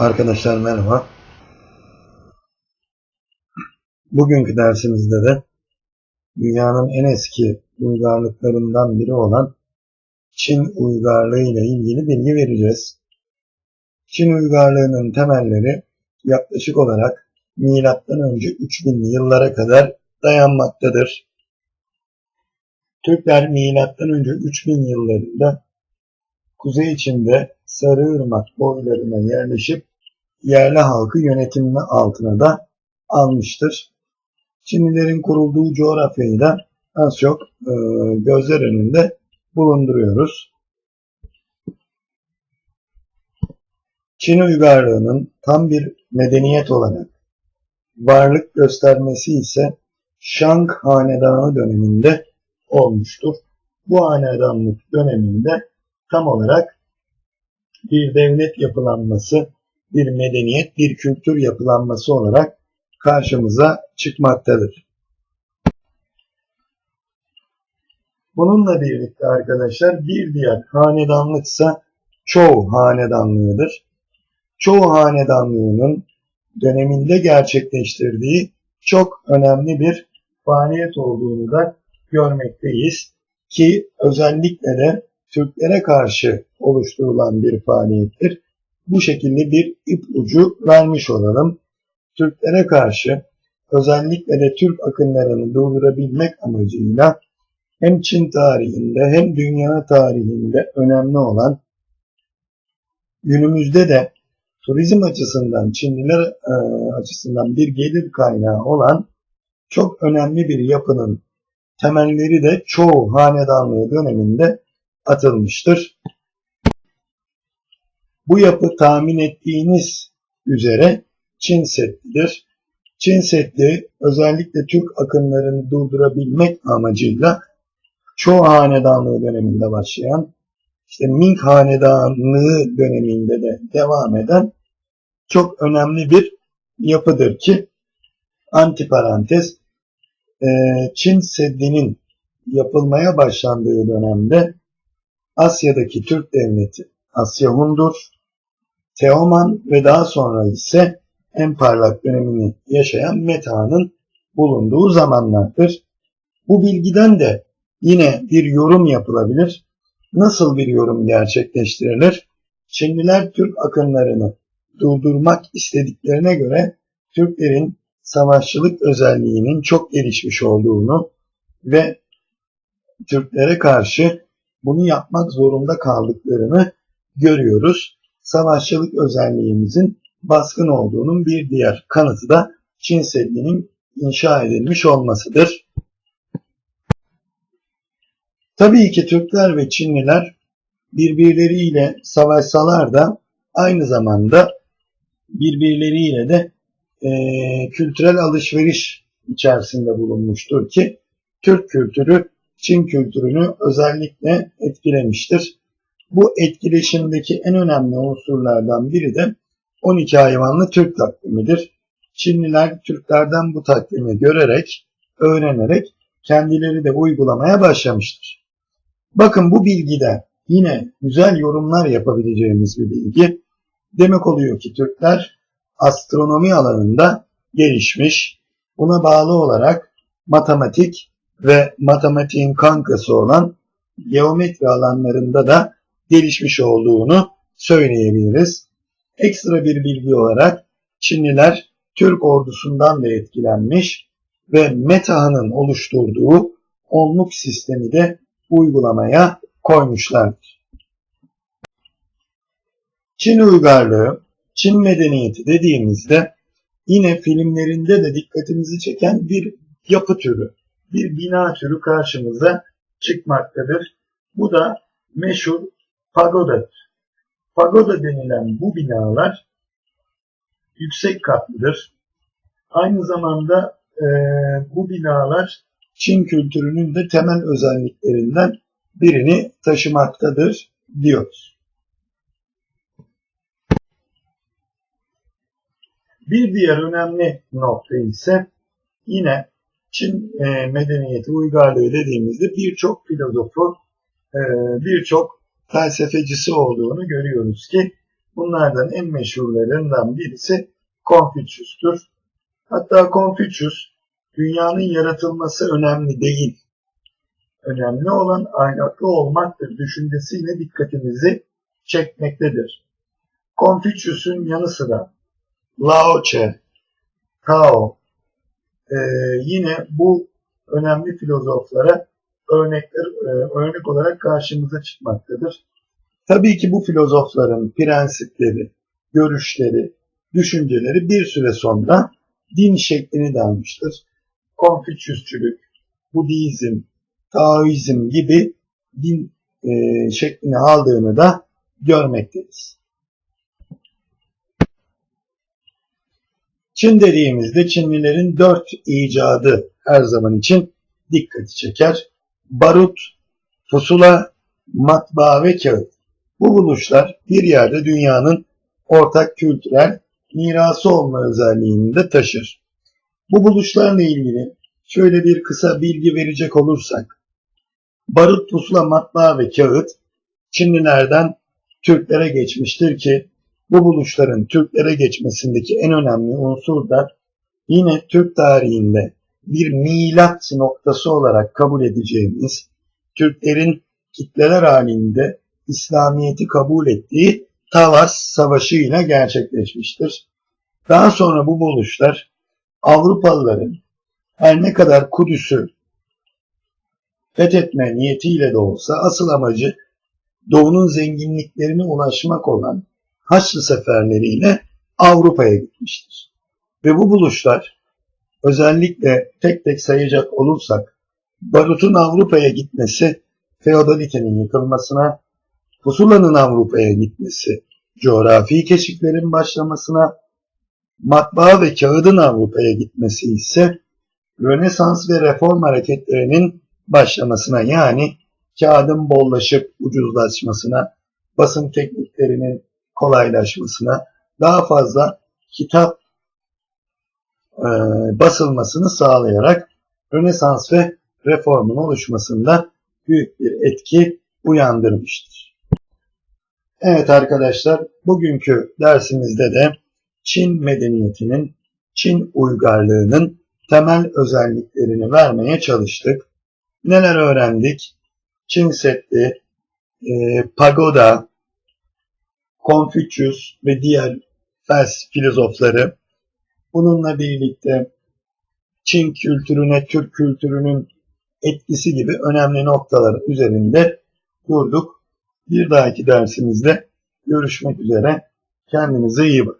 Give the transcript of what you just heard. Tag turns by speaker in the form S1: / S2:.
S1: Arkadaşlar merhaba. Bugünkü dersimizde de dünyanın en eski uygarlıklarından biri olan Çin uygarlığı ile ilgili bilgi vereceğiz. Çin uygarlığının temelleri yaklaşık olarak milattan önce 3000'li yıllara kadar dayanmaktadır. Türkler milattan önce 3000 yıllarında kuzey içinde Sarıırmak boylarına yerleşip yerli halkı yönetimi altına da almıştır. Çinlilerin kurulduğu coğrafyayı da az çok e, gözler önünde bulunduruyoruz. Çin uygarlığının tam bir medeniyet olarak varlık göstermesi ise Shang Hanedanı döneminde olmuştur. Bu hanedanlık döneminde tam olarak bir devlet yapılanması, bir medeniyet, bir kültür yapılanması olarak karşımıza çıkmaktadır. Bununla birlikte arkadaşlar bir diğer hanedanlıksa Çoğu hanedanlığıdır. Çoğu hanedanlığının döneminde gerçekleştirdiği çok önemli bir faaliyet olduğunu da görmekteyiz. Ki özellikle de Türklere karşı oluşturulan bir faaliyettir. Bu şekilde bir ip ucu vermiş olalım. Türklere karşı özellikle de Türk akınlarını durdurabilmek amacıyla hem Çin tarihinde hem dünya tarihinde önemli olan günümüzde de turizm açısından Çinliler e, açısından bir gelir kaynağı olan çok önemli bir yapının temelleri de çoğu hanedanlığı döneminde atılmıştır. Bu yapı tahmin ettiğiniz üzere Çin Seddi'dir. Çin Seddi özellikle Türk akınlarını durdurabilmek amacıyla çoğu hanedanlığı döneminde başlayan, işte Ming hanedanlığı döneminde de devam eden çok önemli bir yapıdır ki antiparantez Çin Seddi'nin yapılmaya başlandığı dönemde Asya'daki Türk devleti Asya Hundur, Teoman ve daha sonra ise en parlak dönemini yaşayan Meta'nın bulunduğu zamanlardır. Bu bilgiden de yine bir yorum yapılabilir. Nasıl bir yorum gerçekleştirilir? Çinliler Türk akınlarını durdurmak istediklerine göre Türklerin savaşçılık özelliğinin çok gelişmiş olduğunu ve Türklere karşı bunu yapmak zorunda kaldıklarını görüyoruz. Savaşçılık özelliğimizin baskın olduğunun bir diğer kanıtı da Çin Seddi'nin inşa edilmiş olmasıdır. Tabii ki Türkler ve Çinliler birbirleriyle savaşsalar da aynı zamanda birbirleriyle de e, kültürel alışveriş içerisinde bulunmuştur ki Türk kültürü Çin kültürünü özellikle etkilemiştir. Bu etkileşimdeki en önemli unsurlardan biri de 12 hayvanlı Türk takvimidir. Çinliler Türklerden bu takvimi görerek, öğrenerek kendileri de uygulamaya başlamıştır. Bakın bu bilgide yine güzel yorumlar yapabileceğimiz bir bilgi. Demek oluyor ki Türkler astronomi alanında gelişmiş. Buna bağlı olarak matematik ve matematiğin kankası olan geometri alanlarında da gelişmiş olduğunu söyleyebiliriz. Ekstra bir bilgi olarak Çinliler Türk ordusundan da etkilenmiş ve Metaha'nın oluşturduğu onluk sistemi de uygulamaya koymuşlardır. Çin uygarlığı, Çin medeniyeti dediğimizde yine filmlerinde de dikkatimizi çeken bir yapı türü, bir bina türü karşımıza çıkmaktadır. Bu da meşhur pagodadır. Pagoda denilen bu binalar yüksek katlıdır. Aynı zamanda e, bu binalar Çin kültürünün de temel özelliklerinden birini taşımaktadır diyoruz. Bir diğer önemli nokta ise yine Çin e, medeniyeti uygarlığı dediğimizde birçok filozofu, e, birçok felsefecisi olduğunu görüyoruz ki Bunlardan en meşhurlarından birisi Konfüçyüs'tür. Hatta Konfüçyüs dünyanın yaratılması önemli değil. Önemli olan ahlaklı olmaktır düşüncesiyle dikkatimizi çekmektedir. Konfüçyüs'ün yanı sıra Lao Tse, Tao e, yine bu önemli filozoflara örnekler e, örnek olarak karşımıza çıkmaktadır. Tabii ki bu filozofların prensipleri, görüşleri, düşünceleri bir süre sonra din şeklini de almıştır. Konfüçyüsçülük, Budizm, Taoizm gibi din e, şeklini aldığını da görmekteyiz. Çin dediğimizde Çinlilerin dört icadı her zaman için dikkati çeker. Barut, pusula, matbaa ve kağıt. Bu buluşlar bir yerde dünyanın ortak kültürel mirası olma özelliğini de taşır. Bu buluşlarla ilgili şöyle bir kısa bilgi verecek olursak, barut, pusula, matbaa ve kağıt Çinlilerden Türklere geçmiştir ki bu buluşların Türklere geçmesindeki en önemli unsur da yine Türk tarihinde bir milat noktası olarak kabul edeceğimiz Türklerin kitleler halinde İslamiyet'i kabul ettiği Tavas Savaşı ile gerçekleşmiştir. Daha sonra bu buluşlar Avrupalıların her ne kadar Kudüs'ü fethetme niyetiyle de olsa asıl amacı Doğu'nun zenginliklerine ulaşmak olan Haçlı seferleriyle Avrupa'ya gitmiştir. Ve bu buluşlar özellikle tek tek sayacak olursak barutun Avrupa'ya gitmesi feodalitenin yıkılmasına, pusulanın Avrupa'ya gitmesi, coğrafi keşiflerin başlamasına, matbaa ve kağıdın Avrupa'ya gitmesi ise Rönesans ve reform hareketlerinin başlamasına yani kağıdın bollaşıp ucuzlaşmasına, basın tekniklerinin kolaylaşmasına, daha fazla kitap e, basılmasını sağlayarak Rönesans ve reformun oluşmasında büyük bir etki uyandırmıştır. Evet arkadaşlar, bugünkü dersimizde de Çin medeniyetinin, Çin uygarlığının temel özelliklerini vermeye çalıştık. Neler öğrendik? Çin Seddi, e, Pagoda, Konfüçyüs ve diğer fels filozofları bununla birlikte Çin kültürüne, Türk kültürünün etkisi gibi önemli noktalar üzerinde durduk. Bir dahaki dersimizde görüşmek üzere. Kendinize iyi bakın.